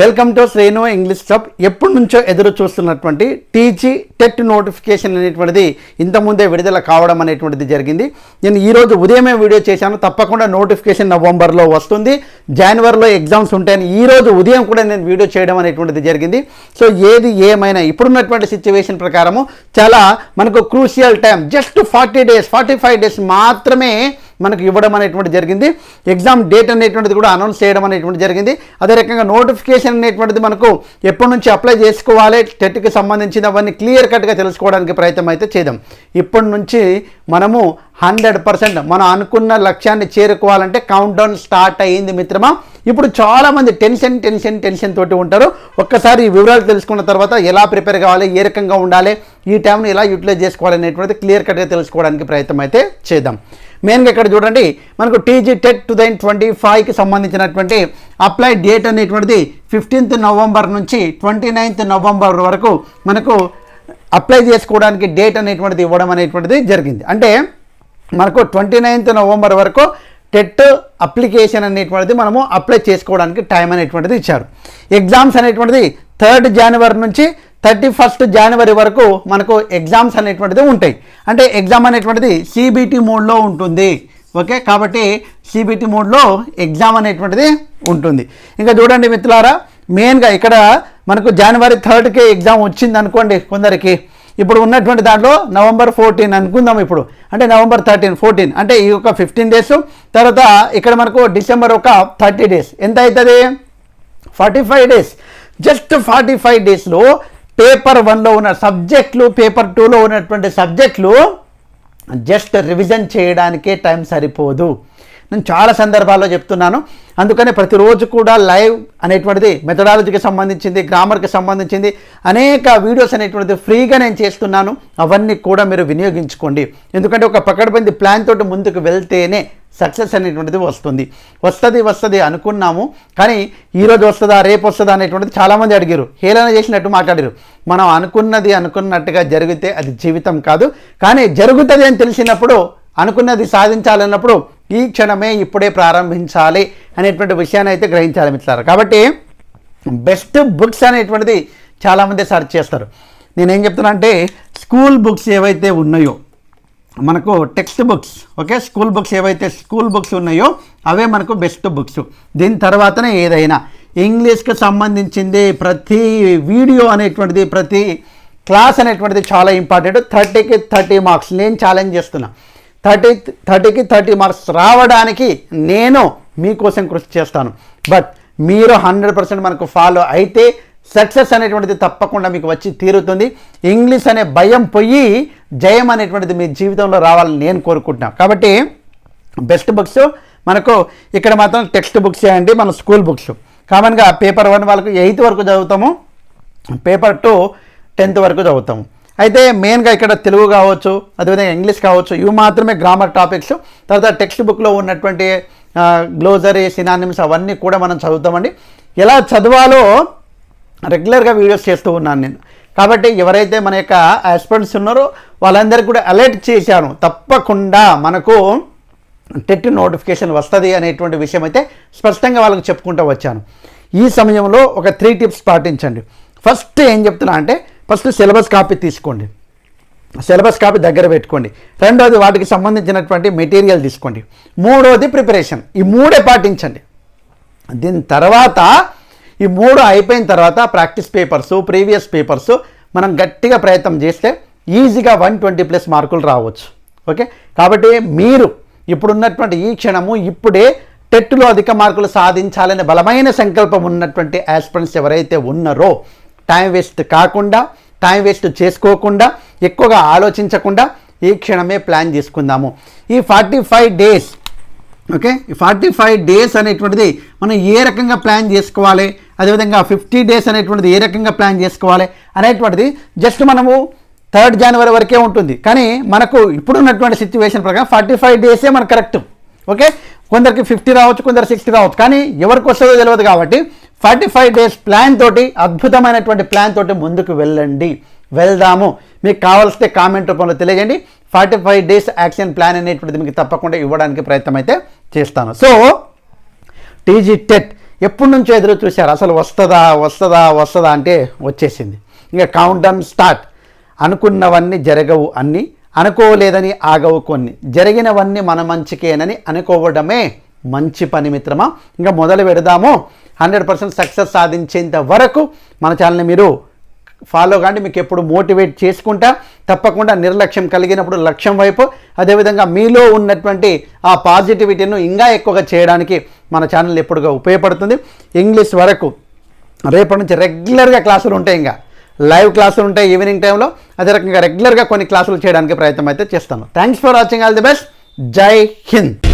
Welcome to Shrenu English shop ఎప్పటి నుంచో ఎదురు చూస్తున్నటువంటి టీజీ టెట్ నోటిఫికేషన్ అనేటువంటిది ఇంతకుముందే విడుదల కావడం అనేటువంటిది జరిగింది. నేను ఈరోజు ఉదయమే వీడియో చేశాను. తప్పకుండా నోటిఫికేషన్ నవంబర్లో వస్తుంది. జనవరిలో ఎగ్జామ్స్ ఉంటాయని ఈరోజు ఉదయం కూడా నేను వీడియో చేయడం అనేటువంటిది జరిగింది. సో ఏది ఏమైనా ఇప్పుడున్నటువంటి సిచ్యువేషన్ ప్రకారము చాలా మనకు crucial time just forty days forty five days మాత్రమే మనకు ఇవ్వడం అనేటువంటి జరిగింది. ఎగ్జామ్ డేట్ అనేటువంటిది కూడా అనౌన్స్ చేయడం అనేటువంటి జరిగింది. అదే రకంగా నోటిఫికేషన్ అనేటువంటిది మనకు ఎప్పటి నుంచి అప్లై చేసుకోవాలి టెట్కి సంబంధించిన అవన్నీ క్లియర్ కట్గా తెలుసుకోవడానికి ప్రయత్నం అయితే చేద్దాం. ఇప్పటి నుంచి మనము హండ్రెడ్ పర్సెంట్ మనం అనుకున్న లక్ష్యాన్ని చేరుకోవాలంటే కౌంట్ డౌన్ స్టార్ట్ అయ్యింది మిత్రమా. ఇప్పుడు చాలామంది టెన్షన్ టెన్షన్ టెన్షన్ తోటి ఉంటారు. ఒక్కసారి ఈ వివరాలు తెలుసుకున్న తర్వాత ఎలా ప్రిపేర్ కావాలి ఏ రకంగా ఉండాలి ఈ టైంని ఎలా యూటిలైజ్ చేసుకోవాలనేటువంటిది క్లియర్ కట్గా తెలుసుకోవడానికి ప్రయత్నం అయితే చేద్దాం. మెయిన్గా ఇక్కడ చూడండి మనకు TG TET two thousand twenty ఫైవ్కి సంబంధించినటువంటి అప్లై డేట్ అనేటువంటిది ఫిఫ్టీన్త్ నవంబర్ నుంచి ట్వంటీ నైన్త్ నవంబర్ వరకు మనకు అప్లై చేసుకోవడానికి డేట్ అనేటువంటిది ఇవ్వడం అనేటువంటిది జరిగింది. అంటే మనకు ట్వంటీ నైన్త్ నవంబర్ వరకు టెట్ అప్లికేషన్ అనేటువంటిది మనము అప్లై చేసుకోవడానికి టైం అనేటువంటిది ఇచ్చారు. ఎగ్జామ్స్ అనేటువంటిది థర్డ్ జనవరి నుంచి థర్టీ ఫస్ట్ జనవరి వరకు మనకు ఎగ్జామ్స్ అనేటువంటిది ఉంటాయి. అంటే ఎగ్జామ్ అనేటువంటిది సిబిటి మోడ్లో ఉంటుంది. ఓకే? కాబట్టి సిబిటి మోడ్లో ఎగ్జామ్ అనేటువంటిది ఉంటుంది. ఇంకా చూడండి మిత్రులారా మెయిన్గా ఇక్కడ మనకు జనవరి థర్డ్కి ఎగ్జామ్ వచ్చింది అనుకోండి కొందరికి. ఇప్పుడు ఉన్నటువంటి దాంట్లో నవంబర్ ఫోర్టీన్ అనుకుందాం ఇప్పుడు. అంటే నవంబర్ థర్టీన్ ఫోర్టీన్ అంటే ఈ ఒక ఫిఫ్టీన్ డేస్ తర్వాత ఇక్కడ మనకు డిసెంబర్ ఒక థర్టీ డేస్ ఎంత అవుతుంది? Forty five days just forty five డేస్లో పేపర్ వన్లో ఉన్న సబ్జెక్టులు పేపర్ టూలో ఉన్నటువంటి సబ్జెక్టులు జస్ట్ రివిజన్ చేయడానికే టైం సరిపోదు. నేను చాలా సందర్భాల్లో చెప్తున్నాను. అందుకనే ప్రతిరోజు కూడా లైవ్ అనేటువంటిది మెథడాలజీకి సంబంధించింది గ్రామర్కి సంబంధించింది అనేక వీడియోస్ అనేటువంటిది ఫ్రీగా నేను చేస్తున్నాను. అవన్నీ కూడా మీరు వినియోగించుకోండి. ఎందుకంటే ఒక పకడ్బంది ప్లాన్ తోటి ముందుకు వెళ్తేనే సక్సెస్ అనేటువంటిది వస్తుంది. వస్తుంది వస్తుంది అనుకున్నాము కానీ ఈరోజు వస్తుందా రేపు వస్తుందా అనేటువంటిది చాలామంది అడిగారు. హేళన చేసినట్టు మాట్లాడారు. మనం అనుకున్నది అనుకున్నట్టుగా జరిగితే అది జీవితం కాదు. కానీ జరుగుతుంది అని తెలిసినప్పుడు అనుకున్నది సాధించాలన్నప్పుడు ఈ క్షణమే ఇప్పుడే ప్రారంభించాలి అనేటువంటి విషయాన్ని అయితే గ్రహించాలి మిత్రులారా. కాబట్టి బెస్ట్ బుక్స్ అనేటువంటిది చాలామంది సెర్చ్ చేస్తారు. నేనేం చెప్తున్నా అంటే స్కూల్ బుక్స్ ఏవైతే ఉన్నాయో మనకు text books okay? School books ఏవైతే స్కూల్ బుక్స్ ఉన్నాయో అవే మనకు బెస్ట్ బుక్స్. దీని తర్వాతనే ఏదైనా ఇంగ్లీష్కి సంబంధించింది ప్రతి వీడియో అనేటువంటిది ప్రతి క్లాస్ అనేటువంటిది చాలా ఇంపార్టెంట్. థర్టీకి థర్టీ మార్క్స్. నేను ఛాలెంజ్ చేస్తున్నాను థర్టీ థర్టీకి థర్టీ మార్క్స్ రావడానికి నేను మీకోసం కృషి చేస్తాను. బట్ మీరు హండ్రెడ్ పర్సెంట్ మనకు ఫాలో అయితే సక్సెస్ అనేటువంటిది తప్పకుండా మీకు వచ్చి తీరుతుంది. ఇంగ్లీష్ అనే భయం పోయి జయం అనేటువంటిది మీ జీవితంలో రావాలని నేను కోరుకుంటున్నాను కాబట్టి బెస్ట్ బుక్స్ మనకు ఇక్కడ మాత్రం టెక్స్ట్ బుక్స్ అండి మన స్కూల్ బుక్స్ కామన్గా పేపర్ వన్ వాళ్ళకు ఎయిత్ వరకు చదువుతాము పేపర్ టూ టెన్త్ వరకు చదువుతాము. అయితే మెయిన్గా ఇక్కడ తెలుగు కావచ్చు అదేవిధంగా ఇంగ్లీష్ కావచ్చు ఇవి మాత్రమే గ్రామర్ టాపిక్స్ తర్వాత టెక్స్ట్ బుక్లో ఉన్నటువంటి గ్లోజరీ సినానిమ్స్ అవన్నీ కూడా మనం చదువుతామండి. ఎలా చదవాలో రెగ్యులర్గా వీడియోస్ చేస్తూ ఉన్నాను నేను. కాబట్టి ఎవరైతే మన యొక్క ఆస్పిరెంట్స్ ఉన్నారో వాళ్ళందరికీ కూడా అలర్ట్ చేశాను. తప్పకుండా మనకు టెట్ నోటిఫికేషన్ వస్తుంది అనేటువంటి విషయం అయితే స్పష్టంగా వాళ్ళకి చెప్పుకుంటూ వచ్చాను. ఈ సమయంలో ఒక త్రీ టిప్స్ పాటించండి. ఫస్ట్ ఏం చెప్తున్నా అంటే ఫస్ట్ సిలబస్ కాపీ తీసుకోండి. సిలబస్ కాపీ దగ్గర పెట్టుకోండి. రెండోది వాటికి సంబంధించినటువంటి మెటీరియల్ తీసుకోండి. మూడోది ప్రిపరేషన్. ఈ మూడే పాటించండి. దీని తర్వాత ఈ మూడు అయిపోయిన తర్వాత ప్రాక్టీస్ పేపర్స్ ప్రీవియస్ పేపర్స్ మనం గట్టిగా ప్రయత్నం చేస్తే ఈజీగా వన్ ట్వంటీ ప్లస్ మార్కులు రావచ్చు. ఓకే? కాబట్టి మీరు ఇప్పుడున్నటువంటి ఈ క్షణము ఇప్పుడే టెట్లో అధిక మార్కులు సాధించాలనే బలమైన సంకల్పం ఉన్నటువంటి ఆస్పిరెంట్స్ ఎవరైతే ఉన్నారో టైం వేస్ట్ కాకుండా టైం వేస్ట్ చేసుకోకుండా ఎక్కువగా ఆలోచించకుండా ఈ క్షణమే ప్లాన్ చేసుకుందాము. ఈ forty five days okay forty five days అనేటువంటిది మనం ఏ రకంగా ప్లాన్ చేసుకోవాలి? అదేవిధంగా ఫిఫ్టీ డేస్ అనేటువంటిది ఏ రకంగా ప్లాన్ చేసుకోవాలి? అనేటువంటిది జస్ట్ మనము థర్డ్ జనవరి వరకే ఉంటుంది. కానీ మనకు ఇప్పుడున్నటువంటి సిచ్యువేషన్ ప్రకారం ఫార్టీ ఫైవ్ డేసే మనకు కరెక్ట్ ఓకే కొందరికి ఫిఫ్టీ రావచ్చు కొందరు సిక్స్టీ రావచ్చు. కానీ ఎవరికి వస్తుందో తెలియదు కాబట్టి ఫార్టీ ఫైవ్ డేస్ ప్లాన్ తోటి అద్భుతమైనటువంటి ప్లాన్ తోటి ముందుకు వెళ్ళండి. వెళ్దాము. మీకు కావాల్స్తే కామెంట్ రూపంలో తెలియజేయండి. Forty five days action plan అనేటువంటిది మీకు తప్పకుండా ఇవ్వడానికి ప్రయత్నం అయితే చేస్తాను. సో టీజీ టెట్ ఎప్పటి నుంచో ఎదురు చూశారు. అసలు వస్తుందా వస్తుందా వస్తుందా అంటే వచ్చేసింది. ఇంకా కౌంట్ డౌన్ స్టార్ట్ అనుకున్నవన్నీ జరగవు అన్నీ అనుకోలేదని ఆగవు కొన్ని. జరిగినవన్నీ మన మంచికేనని అనుకోవడమే మంచి పని మిత్రమా? ఇంకా మొదలు పెడదాము. హండ్రెడ్ పర్సెంట్ సక్సెస్ సాధించేంత వరకు మన ఛానల్ని మీరు ఫాలో కాండి మీకు ఎప్పుడు మోటివేట్ చేసుకుంటా. తప్పకుండా నిర్లక్ష్యం కలిగినప్పుడు లక్ష్యం వైపు. అదేవిధంగా మీలో ఉన్నటువంటి ఆ పాజిటివిటీను ఇంకా ఎక్కువగా చేయడానికి మన ఛానల్ ఎప్పుడుగా ఉపయోగపడుతుంది. ఇంగ్లీష్ వరకు రేపటి నుంచి రెగ్యులర్గా క్లాసులు ఉంటాయి ఇంకా. లైవ్ క్లాసులు ఉంటాయి ఈవినింగ్ టైంలో. అదే రకంగా రెగ్యులర్గా కొన్ని క్లాసులు చేయడానికి ప్రయత్నం అయితే చేస్తాను. Thanks for watching all the best Jai Hind